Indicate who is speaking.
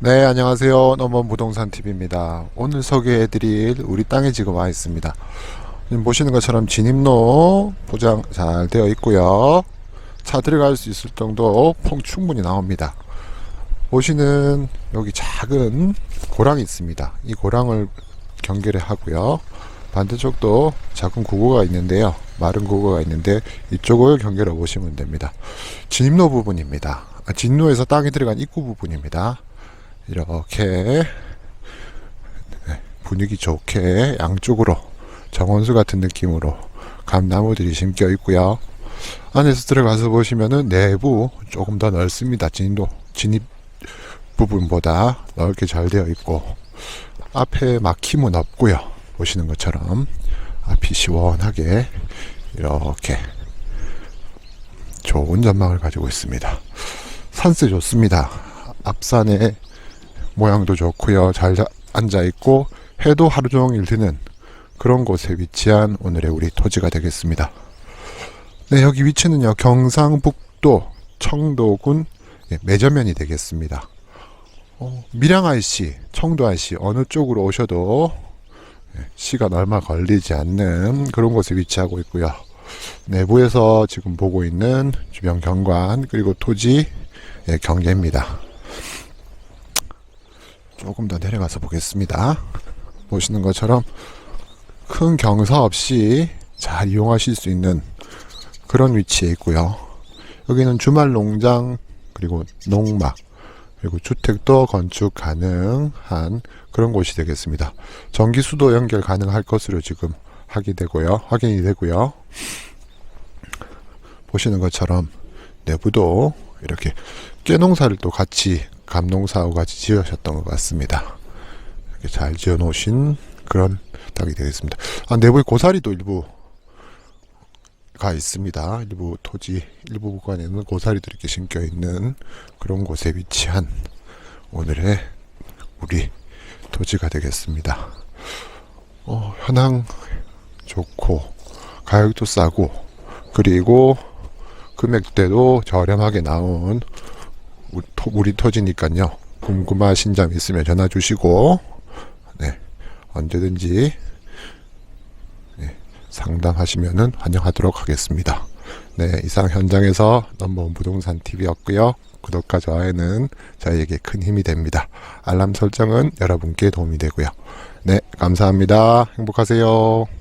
Speaker 1: 네, 안녕하세요. 넘버 부동산 TV입니다. 오늘 소개해드릴 우리 땅에 지금 와 있습니다. 지금 보시는 것처럼 진입로 보장 잘 되어 있고요. 차 들어갈 수 있을 정도 폭 충분히 나옵니다. 보시는 여기 작은 고랑이 있습니다. 이 고랑을 경계를 하고요. 반대쪽도 작은 구고가 있는데요. 마른 구고가 있는데 이쪽을 경계로 보시면 됩니다. 진입로 부분입니다. 아, 진로에서 땅이 들어간 입구 부분입니다. 이렇게 네, 분위기 좋게 양쪽으로 정원수 같은 느낌으로 감나무들이 심겨 있고요. 안에서 들어가서 보시면은 내부 조금 더 넓습니다. 진입로 진입 부분보다 넓게 잘 되어 있고 앞에 막힘은 없고요. 보시는 것처럼 앞이 시원하게 이렇게 좋은 전망을 가지고 있습니다. 산세 좋습니다. 앞산에 모양도 좋고요. 잘 자- 앉아 있고 해도 하루 종일 드는 그런 곳에 위치한 오늘의 우리 토지가 되겠습니다. 네, 여기 위치는요. 경상북도 청도군 예, 매저면이 되겠습니다. 어, 밀양IC, 청도IC 어느 쪽으로 오셔도 예, 시간 얼마 걸리지 않는 그런 곳에 위치하고 있고요. 내부에서 지금 보고 있는 주변 경관 그리고 토지 예, 경계입니다. 조금 더 내려가서 보겠습니다. 보시는 것처럼 큰 경사 없이 잘 이용하실 수 있는 그런 위치에 있고요. 여기는 주말 농장 그리고 농막 그리고 주택도 건축 가능한 그런 곳이 되겠습니다. 전기 수도 연결 가능할 것으로 지금 하게 되고요. 확인이 되고요. 보시는 것처럼 내부도 이렇게 깨농사를 또 같이 감농사하고 같이 지으셨던 것 같습니다. 이렇게 잘 지어 놓으신 그런 땅이 되겠습니다. 아, 내부에 고사리도 일부 가 있습니다. 일부 토지 일부 구간에는 고사리도 이렇게 심겨 있는 그런 곳에 위치한 오늘의 우리 토지가 되겠습니다. 어, 현황 좋고 가격도 싸고 그리고 금액대도 저렴하게 나온 우리, 토지니까요. 궁금하신 점 있으면 전화 주시고 네 언제든지 네, 상담하시면은 환영하도록 하겠습니다. 네 이상 현장에서 넘버원 부동산 TV였고요. 구독과 좋아요는 저희에게 큰 힘이 됩니다. 알람 설정은 여러분께 도움이 되고요. 네 감사합니다. 행복하세요.